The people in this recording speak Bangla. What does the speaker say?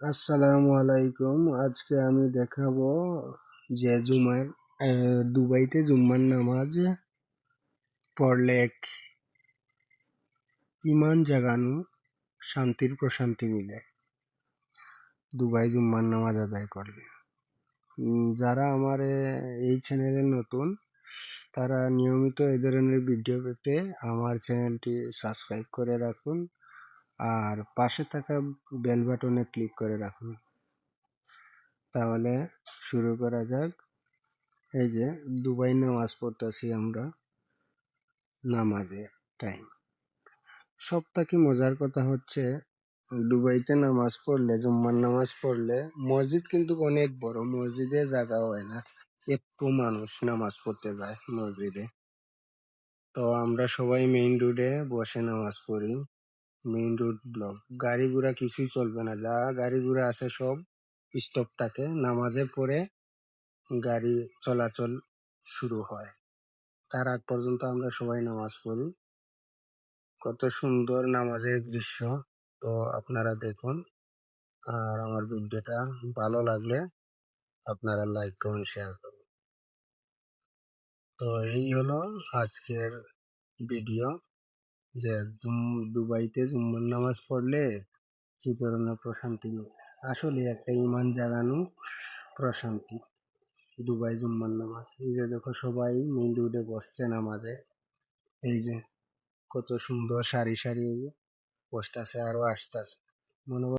আসসালামু আলাইকুম। আজকে আমি দেখাবো যে জুমার দুবাইতে জুম্মার নামাজ পড়লে এক ইমান জাগানো শান্তির প্রশান্তি মিলে। দুবাই জুম্মার নামাজ আদায় করলে যারা আমার এই চ্যানেলে নতুন, তারা নিয়মিত এই ধরনের ভিডিও পেতে আমার চ্যানেলটি সাবস্ক্রাইব করে রাখুন। আর পাশে থাকা বেল বাটনে ক্লিক করে রাখুন। তাহলে শুরু করা যাক। এই যে দুবাই নামাজ পড়তেছি আমরা নামাজে টাইম সব থেকে মজার কথা হচ্ছে, দুবাইতে নামাজ পড়লে, জুম্মার নামাজ পড়লে মসজিদ কিন্তু অনেক বড়, মসজিদে জায়গা হয় না। একটু মানুষ নামাজ পড়তে যায় মসজিদে। তো আমরা সবাই মেইন রোডে বসে নামাজ পড়ি। মেইন রোড ব্লক গাড়ি ঘোড়া কিছুই চলবে না। যা গাড়ি ঘোড়া আছে সব স্টপ থাকে। নামাজের পরে গাড়ি চলাচল শুরু হয়। তার আগ পর্যন্ত আমরা সবাই নামাজ পড়ি। কত সুন্দর নামাজের দৃশ্য। তো আপনারা দেখুন। আর আমার ভিডিওটা ভালো লাগলে আপনারা লাইক কমেন্ট শেয়ার করুন। তো এই হলো আজকের ভিডিও যে দুবাইতে জুম্মার নামাজ পড়লে কি ধরনের প্রশান্তি মিলে। আসলে একটা ইমান জাগানো প্রশান্তি, দুবাই জুম্মার নামাজ। এই যে দেখো সবাই মেইন রোডে বসছে নামাজে। এই যে কত সুন্দর সারি সারি বসতেছে আরও আসতেছে। মনে